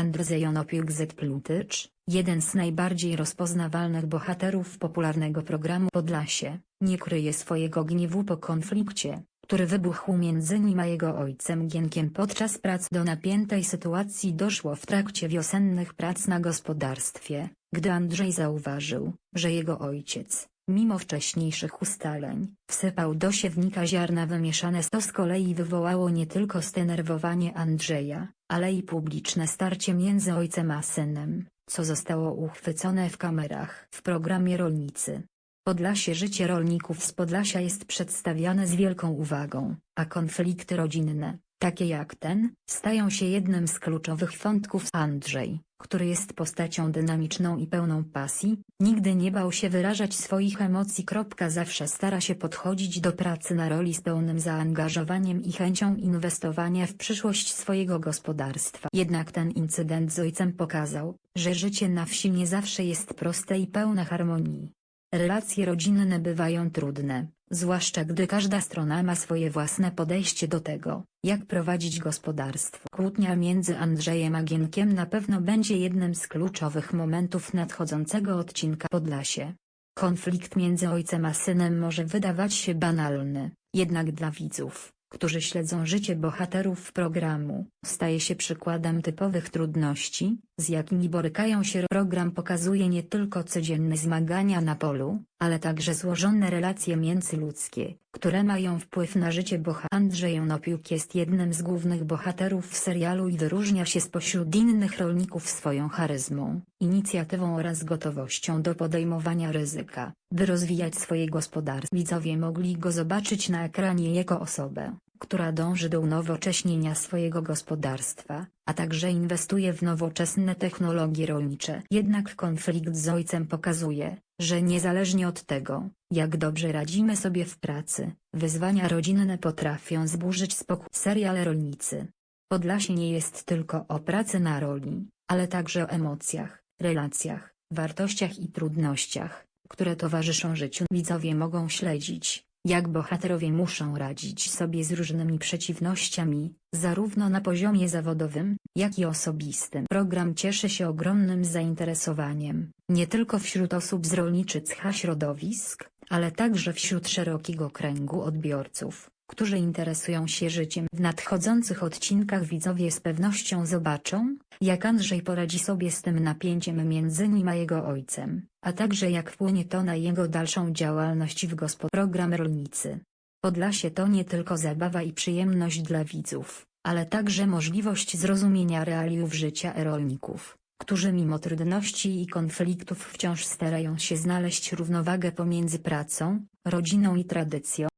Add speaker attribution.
Speaker 1: Andrzej Onopiuk Z. Plutycz, jeden z najbardziej rozpoznawalnych bohaterów popularnego programu Podlasie, nie kryje swojego gniewu po konflikcie, który wybuchł między nim a jego ojcem Gienkiem podczas prac do napiętej sytuacji doszło w trakcie wiosennych prac na gospodarstwie, gdy Andrzej zauważył, że jego ojciec, mimo wcześniejszych ustaleń, wsypał do siewnika ziarna wymieszane to z kolei wywołało nie tylko zdenerwowanie Andrzeja, ale i publiczne starcie między ojcem a synem, co zostało uchwycone w kamerach w programie Rolnicy. Podlasie Życie rolników z Podlasia jest przedstawiane z wielką uwagą, a konflikty rodzinne, takie jak ten, stają się jednym z kluczowych wątków. Andrzej, który jest postacią dynamiczną i pełną pasji, nigdy nie bał się wyrażać swoich emocji. Zawsze stara się podchodzić do pracy na roli z pełnym zaangażowaniem i chęcią inwestowania w przyszłość swojego gospodarstwa. Jednak ten incydent z ojcem pokazał, że życie na wsi nie zawsze jest proste i pełne harmonii. Relacje rodzinne bywają trudne, zwłaszcza gdy każda strona ma swoje własne podejście do tego, jak prowadzić gospodarstwo. Kłótnia między Andrzejem a Gienkiem na pewno będzie jednym z kluczowych momentów nadchodzącego odcinka Podlasie. Konflikt między ojcem a synem może wydawać się banalny, jednak dla widzów, którzy śledzą życie bohaterów programu, staje się przykładem typowych trudności, z jakimi borykają się. Program pokazuje nie tylko codzienne zmagania na polu, ale także złożone relacje międzyludzkie, które mają wpływ na życie bohatera. Andrzej Onopiuk jest jednym z głównych bohaterów w serialu i wyróżnia się spośród innych rolników swoją charyzmą, inicjatywą oraz gotowością do podejmowania ryzyka, by rozwijać swoje gospodarstwo. Widzowie mogli go zobaczyć na ekranie jako osobę, która dąży do unowocześnienia swojego gospodarstwa, a także inwestuje w nowoczesne technologie rolnicze. Jednak konflikt z ojcem pokazuje, że niezależnie od tego, jak dobrze radzimy sobie w pracy, wyzwania rodzinne potrafią zburzyć spokój. Serial Rolnicy. Podlasie nie jest tylko o pracy na roli, ale także o emocjach, relacjach, wartościach i trudnościach, które towarzyszą życiu. Widzowie mogą śledzić, jak bohaterowie muszą radzić sobie z różnymi przeciwnościami, zarówno na poziomie zawodowym, jak i osobistym. Program cieszy się ogromnym zainteresowaniem, nie tylko wśród osób z rolniczych środowisk, ale także wśród szerokiego kręgu odbiorców, którzy interesują się życiem. W nadchodzących odcinkach widzowie z pewnością zobaczą, jak Andrzej poradzi sobie z tym napięciem między nim a jego ojcem, a także jak wpłynie to na jego dalszą działalność w gospodarce. Program Rolnicy. Podlasie to nie tylko zabawa i przyjemność dla widzów, ale także możliwość zrozumienia realiów życia rolników, którzy mimo trudności i konfliktów wciąż starają się znaleźć równowagę pomiędzy pracą, rodziną i tradycją.